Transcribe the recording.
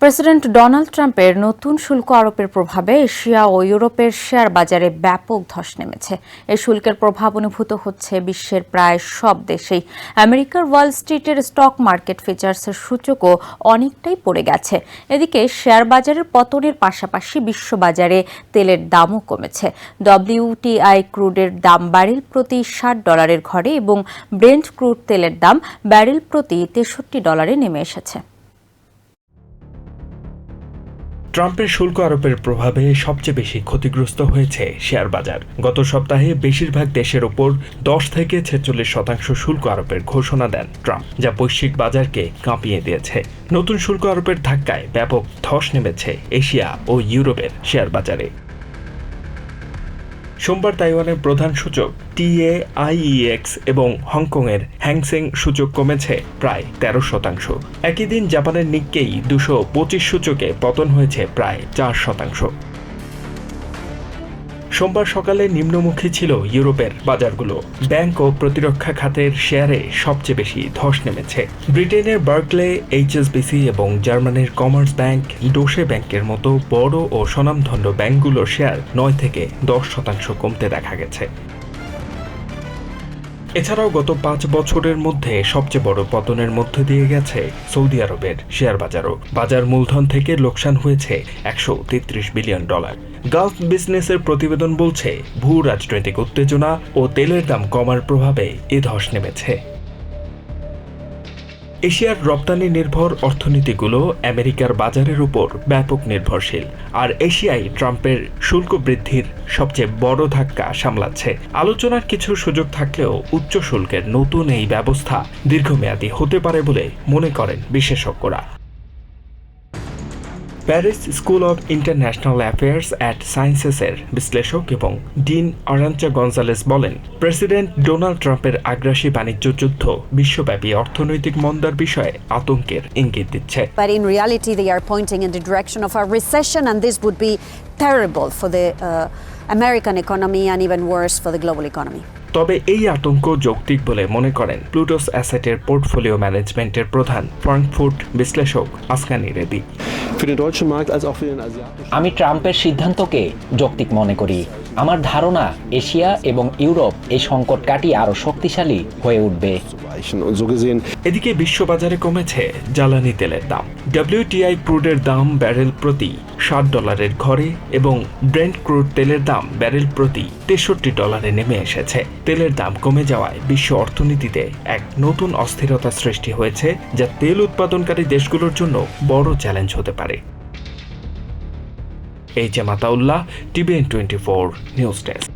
President Donald ট্রাম্পের নতুন শুল্ক আরোপের প্রভাবে এশিয়া ও ইউরোপের শেয়ার বাজারে ব্যাপক ধস নেমেছে। এই শুল্কের প্রভাব অনুভূত হচ্ছে বিশ্বের প্রায় সব দেশেই। আমেরিকার ওয়াল স্ট্রিটের স্টক মার্কেট ফিচার্সের সূচকও অনেকটাই পড়ে গেছে। এদিকে শেয়ার বাজারের পতনের পাশাপাশি বিশ্ববাজারে তেলের দামও কমেছে। ডব্লিউটিআই ক্রুডের দাম ব্যারেল প্রতি ষাট ডলারের ঘরে এবং ব্রেন্ট ক্রুড তেলের দাম ব্যারেল প্রতি তেষট্টি ডলারে নেমে এসেছে। ট্রাম্পের শুল্ক আরোপের প্রভাবে সবচেয়ে বেশি ক্ষতিগ্রস্ত হয়েছে শেয়ার বাজার। গত সপ্তাহে বেশিরভাগ দেশের ওপর দশ থেকে ছেচল্লিশ শতাংশ শুল্ক আরোপের ঘোষণা দেন ট্রাম্প, যা বৈশ্বিক বাজারকে কাঁপিয়ে দিয়েছে। নতুন শুল্ক আরোপের ধাক্কায় ব্যাপক ধস নেমেছে এশিয়া ও ইউরোপের শেয়ার বাজারে। সোমবার তাইওয়ানের প্রধান সূচক টিএ আইইএক্স এবং হংকংয়ের হ্যাংসেং সূচক কমেছে প্রায় তেরো শতাংশ। একই দিন জাপানের নিক্কেই দুশো পঁচিশ সূচকে পতন হয়েছে প্রায় চার শতাংশ। সোমবার সকালে নিম্নমুখী ছিল ইউরোপের বাজারগুলো। ব্যাংক ও প্রতিরক্ষা খাতের শেয়ারে সবচেয়ে বেশি ধস নেমেছে। ব্রিটেনের বার্কলে, এইচএসবিসি এবং জার্মানির কমার্স ব্যাংক, ডোসে ব্যাংকের মতো বড় ও স্বনামধন্য ব্যাংকগুলোর শেয়ার নয় থেকে দশ শতাংশ কমতে দেখা গেছে। এছাড়াও গত পাঁচ বছরের মধ্যে সবচেয়ে বড় পতনের মধ্যে দিয়ে গেছে সৌদি আরবের শেয়ার বাজারও। বাজার মূলধন থেকে লোকসান হয়েছে একশো তেত্রিশ বিলিয়ন ডলার। গালফ বিজনেসের প্রতিবেদন বলছে ভূ রাজনৈতিক উত্তেজনা ও তেলের দাম কমার প্রভাবে এ ধস নেমেছে। এশিয়ার রপ্তানি নির্ভর অর্থনীতিগুলো আমেরিকার বাজারের উপর ব্যাপক নির্ভরশীল, আর এশিয়ায় ট্রাম্পের শুল্ক বৃদ্ধির সবচেয়ে বড় ধাক্কা সামলাচ্ছে। আলোচনার কিছু সুযোগ থাকলেও উচ্চ শুল্কের নতুন এই ব্যবস্থা দীর্ঘমেয়াদী হতে পারে বলে মনে করেন বিশেষজ্ঞরা। Paris school of international affairs at সায়েন্সেসের বিশ্লেষক এবং ডিন আরাঞ্চা গঞ্জালেস বলেন প্রেসিডেন্ট ডোনাল্ড ট্রাম্পের আগ্রাসী বাণিজ্য যুদ্ধ বিশ্বব্যাপী অর্থনৈতিক মন্দার বিষয়ে আতঙ্কের ইঙ্গিত দিচ্ছে But in reality, they are pointing in the direction of a recession, and this would be terrible for the uh, American economy and even worse for the global economy. তবে এই আতঙ্ক যৌক্তিক বলে মনে করেন প্লুটোস অ্যাসেটের পোর্টফোলিও ম্যানেজমেন্টের প্রধান ফ্রাঙ্কফুট বিশ্লেষক আসকানি রেডি আমি ট্রাম্পের সিদ্ধান্তকে যৌক্তিক মনে করি। আমার ধারণা এশিয়া এবং ইউরোপ এই সংকট কাটিয়ে আরও শক্তিশালী হয়ে উঠবে। So gesehen এদিকে বিশ্ববাজারে কমেছে জ্বালানি তেলের দাম। ডব্লিউটিআই ক্রুডের দাম ব্যারেল প্রতি ষাট ডলারের ঘরে এবং ব্রেন্ট ক্রুড তেলের দাম ব্যারেল প্রতি তেষট্টি ডলারে নেমে এসেছে। তেলের দাম কমে যাওয়ায় বিশ্ব অর্থনীতিতে এক নতুন অস্থিরতা সৃষ্টি হয়েছে, যা তেল উৎপাদনকারী দেশগুলোর জন্য বড় চ্যালেঞ্জ হতে পারে। এই যে Mataullah TVN twenty four news desk